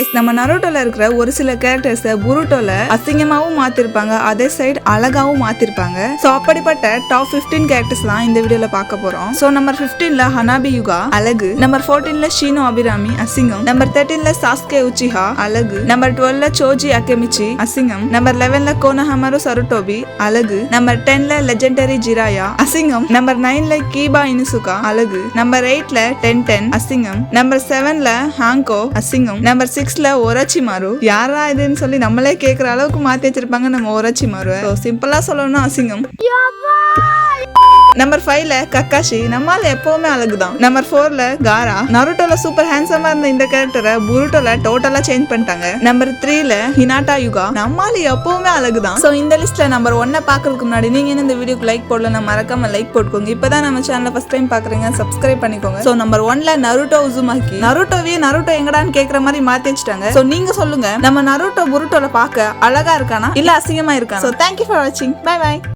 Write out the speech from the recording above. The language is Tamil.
கைஸ் நம்ம நரோட்டோல இருக்கிற ஒரு சில கேரக்டர்ஸை புருட்டோல அசிங்கமாவும் மாத்திருப்பாங்க அதே சைடு அழகாவும் மாத்திருப்பாங்க. சோ அப்படிப்பட்ட டாப் 15 கேரக்டர்ஸ் தான் இந்த வீடியோல பார்க்க போறோம். சோ நம்பர் 15ல ஹனாபி யுகா அழகு. நம்பர் 14ல ஷீனோ அபிராமி அசிங்கம். நம்பர் 13ல சாஸ்கே உச்சிஹா அழகு. நம்பர் 12ல சோஜி அக்கெமிச்சி அசிங்கம். நம்பர் லெவன்ல கோனஹமரு சருட்டோபி அழகு. நம்பர் 10ல லெஜெண்டரி ஜிராயா அசிங்கம். நம்பர் நைன்ல கீபா இனிசுகா அழகு. நம்பர் எயிட்ல டென் டென் அசிங்கம். நம்பர் செவன்ல ஹாங்கோ அசிங்கம். நம்பர் சிக்ஸ் நெக்ஸ்ட்ல ஒரச்சி மாறு. யாரா இதுன்னு சொல்லி நம்மளே கேக்குற அளவுக்கு மாத்தி வச்சிருப்பாங்க நம்ம ஒரச்சி மாரு சிம்பிளா சொல்லணும்னா அசிங்கம் நம்பர் ஃபைவ்ல கக்காஷி நம்மால எப்பவுமே அழகுதான். நம்பர் ஃபோர்ல காரா. நருட்டோல சூப்பர் ஹேண்ட்ஸமா இருந்த இந்த கேரக்டரை புருட்டோல டோட்டலா சேஞ்ச் பண்ணிட்டாங்க. நம்பர் த்ரீல ஹினாட்டா யுகா. நம்மால எப்பவுமே அழகுதான். ஸோ இந்த லிஸ்ட்ல நம்பர் ஒன்னை பாக்குறதுக்கு முன்னாடி நீங்க இந்த வீடியோக்கு லைக் போடல மறக்காம லைக் போட்டுக்கோங்க. இப்பதான் நம்ம சேனல ஃபர்ஸ்ட் டைம் பாக்குறீங்க சப்ஸ்கிரைப் பண்ணிக்கோங்க. ஸோ நம்பர் ஒன்ல நருட்டோ உசுமாக்கி. நருட்டோவே நருட்டோ எங்கடான்னு கேக்குற மாதிரி மாத்தி வச்சுட்டாங்க. ஸோ நீங்க சொல்லுங்க நம்ம நருட்டோ புருட்டோல பார்க்க அழகா இருக்கானா? இல்ல அசிங்கமா இருக்கானா? ஸோ தேங்க்யூ ஃபார் வாட்சிங் பை பை